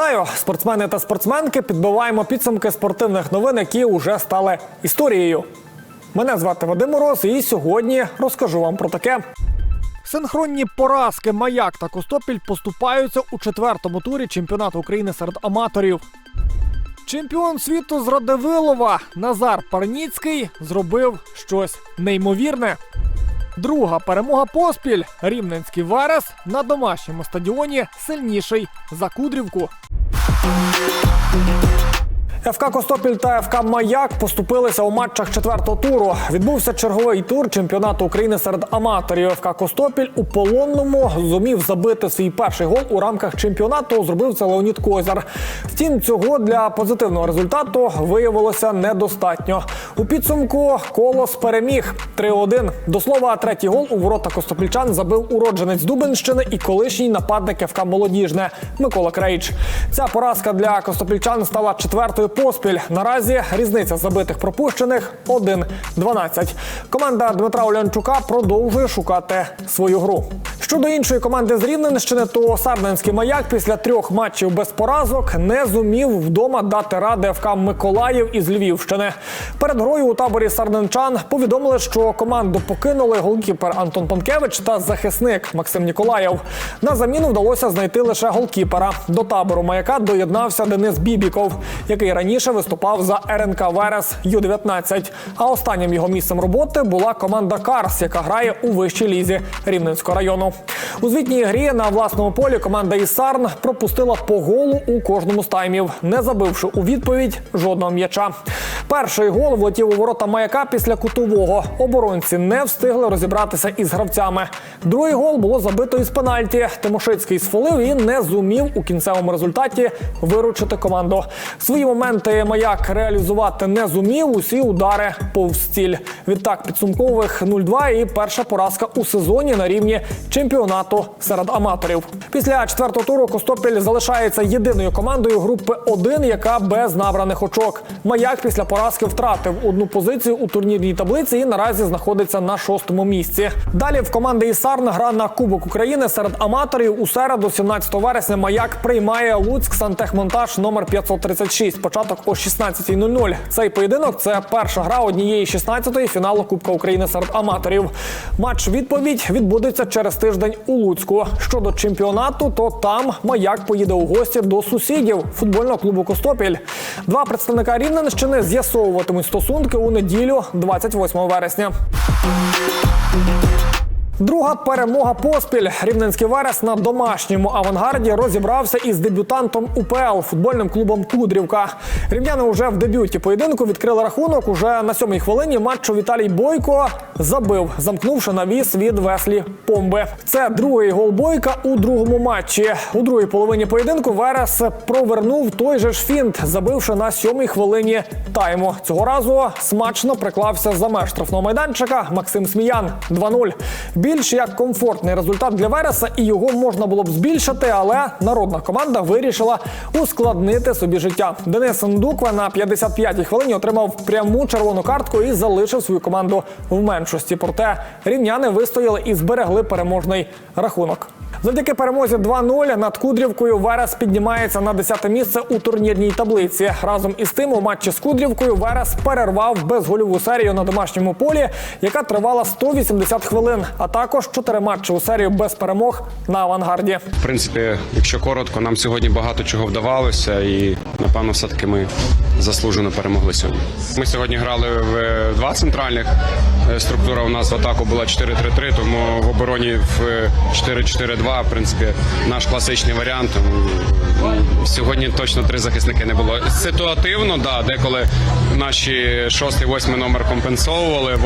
Вітаю, спортсмени та спортсменки. Підбиваємо підсумки спортивних новин, які вже стали історією. Мене звати Вадим Мороз, і сьогодні розкажу вам про таке. Синхронні поразки Маяк та Костопіль поступаються у четвертому турі чемпіонату України серед аматорів. Чемпіон світу з Радивилова Назар Парніцький зробив щось неймовірне. Друга перемога поспіль. Рівненський Верес на домашньому стадіоні сильніший за Кудрівку. Thank you. ФК Костопіль та ФК Маяк поступилися у матчах четвертого туру. Відбувся черговий тур чемпіонату України серед аматорів. ФК Костопіль у полонному зумів забити свій перший гол у рамках чемпіонату. Зробив це Леонід Козяр. Втім, цього для позитивного результату виявилося недостатньо. У підсумку колос переміг 3-1. До слова, третій гол у ворота Костопільчан забив уродженець Дубенщини і колишній нападник ФК Молодіжне Микола Крейч. Ця поразка для костопільчан стала четвертою поспіль. Наразі різниця забитих пропущених 1-12. Команда Дмитра Олянчука продовжує шукати свою гру. Щодо іншої команди з Рівненщини, то Сарненський маяк після трьох матчів без поразок не зумів вдома дати ради ФК Миколаїв із Львівщини. Перед грою у таборі сарненчан повідомили, що команду покинули голкіпер Антон Панкевич та захисник Максим Ніколаєв. На заміну вдалося знайти лише голкіпера. До табору маяка доєднався Денис Бібіков, який раніше виступав за РНК Верес Ю-19. А останнім його місцем роботи була команда Карс, яка грає у вищій лізі Рівненського району. У звітній грі на власному полі команда Ісарн Сарн пропустила по голу у кожному з таймів, не забивши у відповідь жодного м'яча. Перший гол влетів у ворота маяка після кутового. Оборонці не встигли розібратися із гравцями. Другий гол було забито із пенальті. Тимошицький сфолив і не зумів у кінцевому результаті виручити команду. Свої моменти маяк реалізувати не зумів. Усі удари повз стіль. Відтак підсумкових 0-2 і перша поразка у сезоні на рівні чемпіонату серед аматорів. Після четвертого туру Костопіль залишається єдиною командою групи 1, яка без набраних очок. Маяк після поразки втратив одну позицію у турнірній таблиці і наразі знаходиться на шостому місці. Далі в команди Ісарн гра на Кубок України серед аматорів у середу, 17 вересня. Маяк приймає Луцьк Сантехмонтаж номер 536. Початок о 16.00. Цей поєдинок це перша гра однієї 16-ї фіналу Кубка України серед аматорів. Матч відповідь відбудеться через тиждень у Луцьку. Щодо чемпіонату, то там маяк поїде у гості до сусідів футбольного клубу Костопіль. Два представника Рівненщини з'ясовуватимуть стосунки у неділю, 28 вересня. Друга перемога поспіль. Рівненський Верес на домашньому авангарді розібрався із дебютантом УПЛ футбольним клубом Кудрівка. Рівняни вже в дебюті поєдинку відкрили рахунок. Уже на сьомій хвилині матчу Віталій Бойко забив, замкнувши навіс від веслі помби. Це другий гол Бойка у другому матчі. У другій половині поєдинку Верес провернув той же ж фінт, забивши на сьомій хвилині тайму. Цього разу смачно приклався за меж штрафного майданчика Максим Сміян 2-0. Більш як комфортний результат для Вереса, і його можна було б збільшити, але народна команда вирішила ускладнити собі життя. Денис Ндуква на 55-й хвилині отримав пряму червону картку і залишив свою команду в меншості. Проте рівняни вистояли і зберегли переможний рахунок. Завдяки перемозі 2-0 над Кудрівкою Верес піднімається на 10 місце у турнірній таблиці. Разом із тим у матчі з Кудрівкою Верес перервав безгольову серію на домашньому полі, яка тривала 180 хвилин, а також чотири матчі у серію без перемог на авангарді. В принципі, якщо коротко, нам сьогодні багато чого вдавалося, і напевно, все таки ми заслужено перемогли сьогодні. Ми сьогодні грали в е, два центральних. Е, Структура у нас в атаку була 4-3-3, тому в обороні в е, 4-4-2, в принципі, наш класичний варіант. Сьогодні точно три захисники не було. Ситуативно, да, деколи наші шостий, восьмий номер компенсовували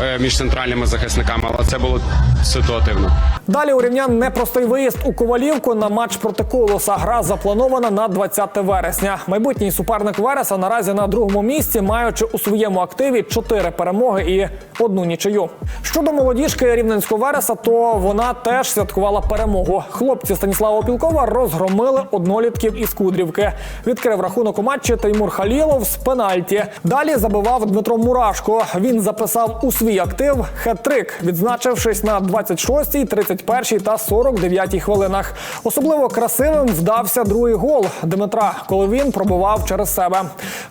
е, між центральними захисниками, але це було ситуативно. Далі у рівнян непростий виїзд у Ковалівку на матч проти Колоса. Гра запланована на 20 вересня. Майбутній суперник Вереса наразі на другому місці, маючи у своєму активі чотири перемоги і одну нічию. Щодо молодіжки рівненського Вереса, то вона теж святкувала перемогу. Хлопці Станіслава Опілкова розгромили однолітків із Кудрівки. Відкрив рахунок у матчі Таймур Халілов з пенальті. Далі забивав Дмитро Мурашко. Він записав у свій актив хет-трик, відзначившись на 26-й, 31-й та 49-й хвилинах. Особливо красивим вдався другий гол Дмитра, коли він пробував через себе.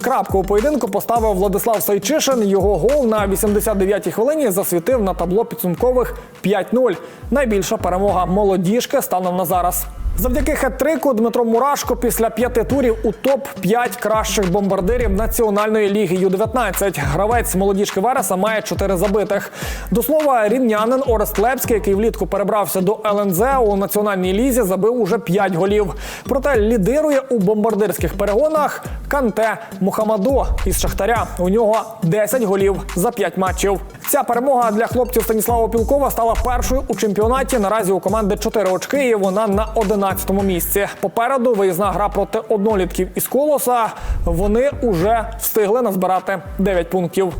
Крапку у поєдинку поставив Владислав Сайчишин. Його гол на 89-й хвилині засвітив на табло підсумкових 5-0. Найбільша перемога молодіжки станом на зараз. Завдяки хет-трику Дмитро Мурашко після п'яти турів у топ 5 кращих бомбардирів Національної ліги Ю-19. Гравець молодіжки Вереса має чотири забитих. До слова, рівнянин Орест Лепський, який влітку перебрався до ЛНЗ у національній лізі, забив уже 5 голів. Проте лідирує у бомбардирських перегонах Канте Мухаммадо із Шахтаря. У нього 10 голів за 5 матчів. Ця перемога для хлопців Станіслава Пілкова стала першою у чемпіонаті. Наразі у команди 4 очки, і вона на 11-му місці. Попереду виїзна гра проти однолітків із колоса. Вони уже встигли назбирати 9 пунктів.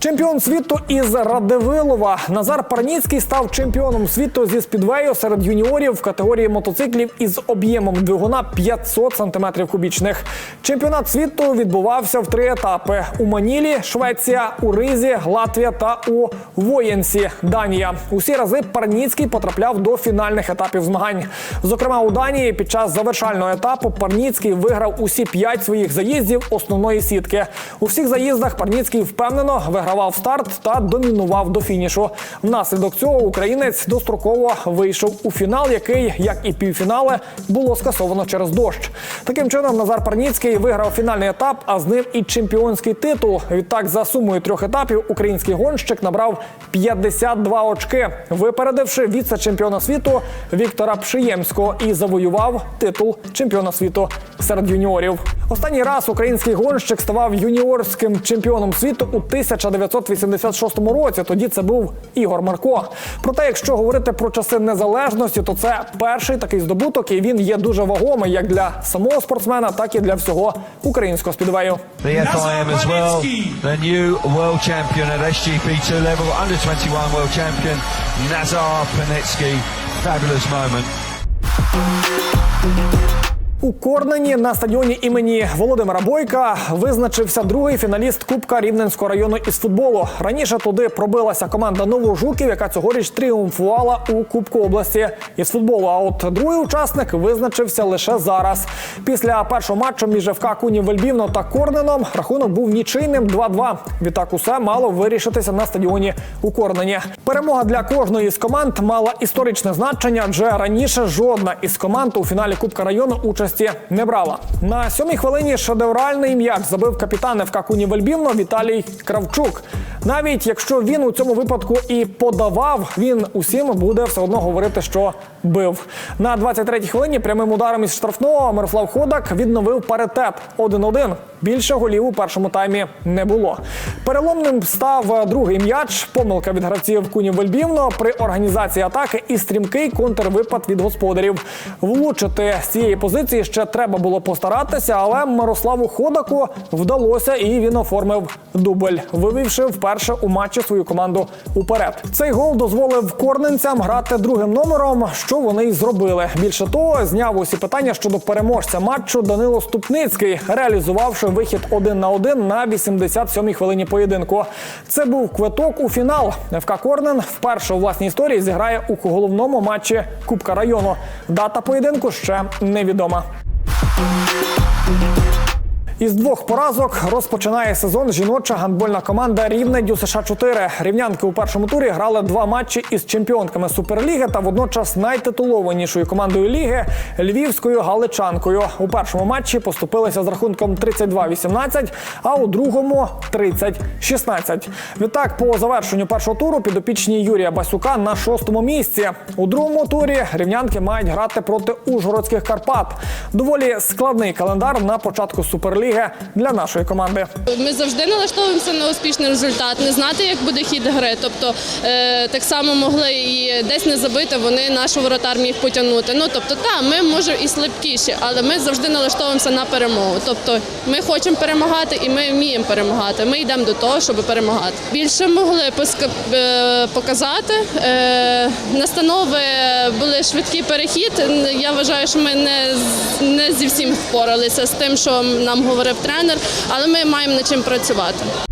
Чемпіон світу із Радивилова Назар Парніцький став чемпіоном світу зі спідвею серед юніорів в категорії мотоциклів із об'ємом двигуна 500 см кубічних. Чемпіонат світу відбувався в три етапи: у Манілі, Швеція, у Ризі, Латвія та у Воєнсі, Данія. Усі рази Парніцький потрапляв до фінальних етапів змагань. Зокрема, у Данії під час завершального етапу Парніцький виграв усі п'ять своїх заїздів основної сітки. У всіх заїздах Парніцький впевнено вигравав старт та домінував до фінішу. Внаслідок цього українець достроково вийшов у фінал, який, як і півфінали, було скасовано через дощ. Таким чином, Назар Парніцький виграв фінальний етап, а з ним і чемпіонський титул. Відтак, за сумою трьох етапів, український гонщик набрав 52 очки, випередивши віце-чемпіона світу Віктора Пшиємського і завоював титул чемпіона світу серед юніорів. Останній раз український гонщик ставав юніорським чемпіоном світу у 1986 році. Тоді це був Ігор Марко. Проте, якщо говорити про часи незалежності, то це перший такий здобуток, і він є дуже вагомий як для самого спортсмена, так і для всього українського спідвею. The FIM as well, the new world champion at SGP2 level, under 21 world champion, Nazar Panetsky. Fabulous moment. У Корнені на стадіоні імені Володимира Бойка визначився другий фіналіст Кубка Рівненського району із футболу. Раніше туди пробилася команда Новожуків, яка цьогоріч тріумфувала у Кубку області із футболу. А от другий учасник визначився лише зараз. Після першого матчу між ФК Кунів Вельбівно та Корненом рахунок був нічийним 2-2. Відтак усе мало вирішитися на стадіоні у Корнені. Перемога для кожної з команд мала історичне значення, адже раніше жодна із команд у фіналі Кубка району участі не брала. На сьомій хвилині шедевральний м'яч забив капітан ФК Куні Віталій Кравчук. Навіть якщо він у цьому випадку і подавав, він усім буде все одно говорити, що бив. На 23-й хвилині прямим ударом із штрафного Мирослав Ходак відновив паритет 1-1. Більше голів у першому таймі не було. Переломним став другий м'яч. Помилка від гравців Куні Вельбівно при організації атаки і стрімкий контрвипад від господарів. Влучити з цієї позиції ще треба було постаратися, але Мирославу Ходаку вдалося і він оформив дубль, вивівши вперше у матчі свою команду уперед. Цей гол дозволив корненцям грати другим номером, що вони й зробили. Більше того, зняв усі питання щодо переможця матчу Данило Ступницький, реалізувавши вихід один на один на 87-й хвилині поєдинку. Це був квиток у фінал. ФК Корнен вперше у власній історії зіграє у головному матчі Кубка району. Дата поєдинку ще невідома. Із двох поразок розпочинає сезон жіноча гандбольна команда Рівне Дю США 4 Рівнянки у першому турі грали два матчі із чемпіонками Суперліги та водночас найтитулованішою командою ліги Львівською Галичанкою. У першому матчі поступилися з рахунком 32-18, а у другому 30-16. Відтак, по завершенню першого туру підопічні Юрія Басюка на шостому місці. У другому турі рівнянки мають грати проти Ужгородських Карпат. Доволі складний календар на початку Суперліги ліги для нашої команди. Ми завжди налаштовуємося на успішний результат, не знати, як буде хід гри. Тобто е, так само могли і десь не забити, вони наш воротар міг потягнути. Ну тобто, так, ми може і слабкіші, але ми завжди налаштовуємося на перемогу. Тобто, ми хочемо перемагати і ми вміємо перемагати. Ми йдемо до того, щоб перемагати. Більше могли е, показати. Е, настанови були швидкий перехід. Я вважаю, що ми не, не зі всім впоралися з тим, що нам говорив тренер, але ми маємо над чим працювати.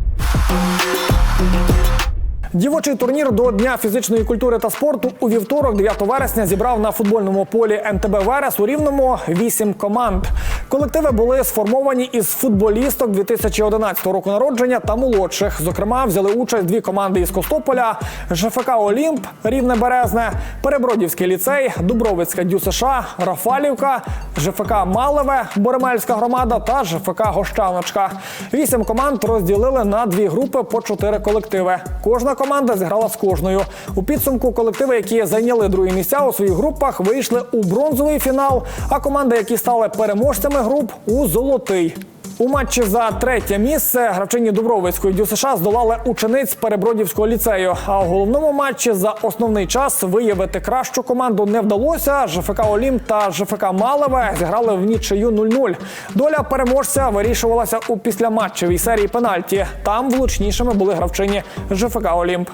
Дівочий турнір до Дня фізичної культури та спорту у вівторок, 9 вересня, зібрав на футбольному полі НТБ Верес у Рівному вісім команд. Колективи були сформовані із футболісток 2011 року народження та молодших. Зокрема, взяли участь дві команди із Костополя: ЖФК Олімп, Рівне Березне, Перебродівський ліцей, Дубровицька ДЮСШ, Рафалівка, ЖФК Малеве, Боремельська громада та ЖФК Гощаночка. Вісім команд розділили на дві групи по чотири колективи. Кожна команда зіграла з кожною. У підсумку колективи, які зайняли другі місця у своїх групах, вийшли у бронзовий фінал. А команди, які стали переможцями груп, у золотий. У матчі за третє місце гравчині Дубровицької ДЮСШ здолали учениць Перебродівського ліцею. А у головному матчі за основний час виявити кращу команду не вдалося. ЖФК Олімп та ЖФК Малеве зіграли в нічию 0-0. Доля переможця вирішувалася у післяматчевій серії пенальті. Там влучнішими були гравчині ЖФК Олімп.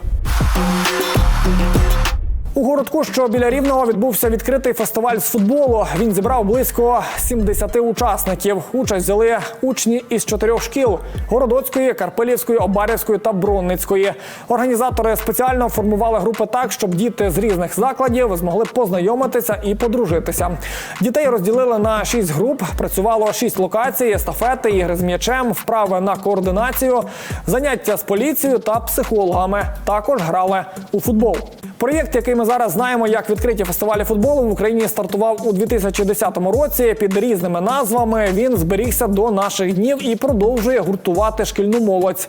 У городку, що біля рівного, відбувся відкритий фестиваль з футболу. Він зібрав близько 70 учасників. Участь взяли учні із чотирьох шкіл: Городоцької, Карпилівської, Обарівської та Бронницької. Організатори спеціально формували групи так, щоб діти з різних закладів змогли познайомитися і подружитися. Дітей розділили на шість груп. Працювало шість локацій: естафети, ігри з м'ячем, вправи на координацію, заняття з поліцією та психологами. Також грали у футбол. Проєкт, який зараз знаємо як відкриті фестивалі футболу в Україні, стартував у 2010 році під різними назвами. Він зберігся до наших днів і продовжує гуртувати шкільну молодь.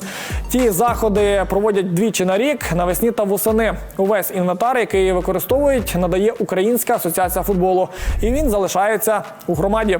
Ті заходи проводять двічі на рік навесні та восени. Увесь інвентар, який використовують, надає Українська асоціація футболу, і він залишається у громаді.